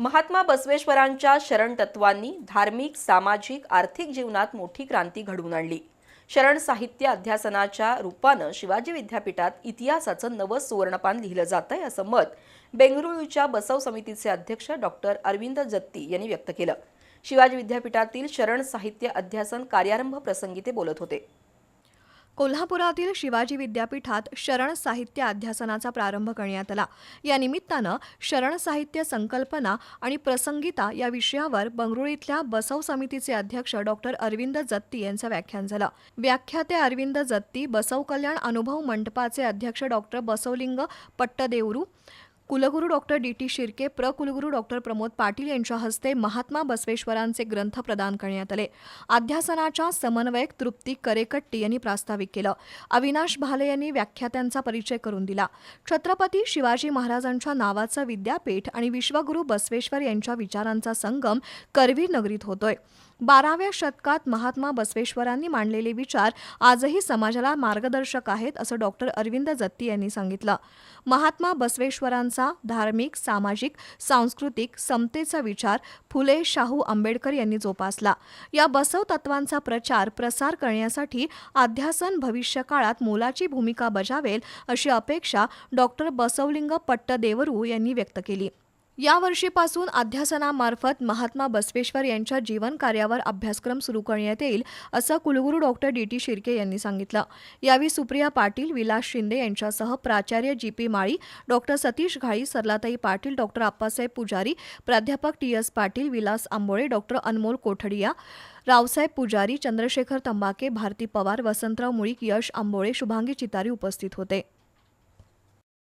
महात्मा बसवेश्वरांच्या शरण तत्वांनी धार्मिक सामाजिक आर्थिक जीवनात मोठी क्रांती घडवून आणली. शरण साहित्य अध्यासनाच्या रूपानं शिवाजी विद्यापीठात इतिहासाचं नवं सुवर्णपान लिहिलं जात आहे असं मत बेंगळुरूच्या बसव समितीचे अध्यक्ष डॉक्टर अरविंद जत्ती यांनी व्यक्त केलं. शिवाजी विद्यापीठातील शरण साहित्य अध्यासन कार्यारंभ प्रसंगी ते बोलत होते. कोल्हापुरातील शिवाजी विद्यापीठात शरण साहित्य अध्यासनाचा प्रारंभ करण्यात आला. या निमित्तानं शरण साहित्य संकल्पना आणि प्रसंगिता या विषयावर बंगळुरू इथल्या बसव समितीचे अध्यक्ष डॉक्टर अरविंद जत्ती यांचं व्याख्यान झालं. व्याख्याते अरविंद जत्ती बसव कल्याण अनुभव मंडपाचे अध्यक्ष डॉक्टर बसवलिंग पट्टदेवरू कुलगुरू डॉक्टर डी टी शिर्के प्रकुलगुरू डॉक्टर प्रमोद पाटील यांच्या हस्ते महात्मा बसवेश्वरांचे ग्रंथ प्रदान करण्यात आले. अध्यासनाच्या समन्वयक तृप्ती करेकट्टी यांनी प्रास्ताविक केलं. अविनाश भाले यांनी व्याख्यात्यांचा परिचय करून दिला. छत्रपती शिवाजी महाराजांच्या नावाचं विद्यापीठ आणि विश्वगुरू बसवेश्वर यांच्या विचारांचा संगम करवीर नगरीत होतोय. बाराव्या शतकात महात्मा बसवेश्वरांनी मांडलेले विचार आजही समाजाला मार्गदर्शक आहेत असं डॉक्टर अरविंद जत्ती यांनी सांगितलं. महात्मा बसवेश्वरांचा धार्मिक सामाजिक सांस्कृतिक समतेचा विचार फुले शाहू आंबेडकर यांनी जोपासला. या बसव तत्वांचा प्रचार प्रसार करण्यासाठी अध्यासन भविष्यकाळात मोलाची भूमिका बजावेल अशी अपेक्षा डॉक्टर बसवलिंग पट्टदेवरू यांनी व्यक्त केली. या वर्षीपासून अध्यासनामार्फत महात्मा बसवेश्वर यांच्या जीवन कार्यावर अभ्यासक्रम सुरू करण्यात येईल असं कुलगुरू डॉक्टर डी. टी. शिर्के यांनी सांगितलं. यावेळी सुप्रिया पाटील विलास शिंदे यांच्यासह प्राचार्य G. P. Mali doctor Satish Ghali Saralatai Patil doctor Appasaheb Pujari प्राध्यापक T. S. Patil Vilas Ambole doctor Anmol Kothadia Raosaheb Pujari Chandrashekhar Tambake Bharti Pawar Vasantrao Mulik यश आंबोळे शुभांगी चितारी उपस्थित होते.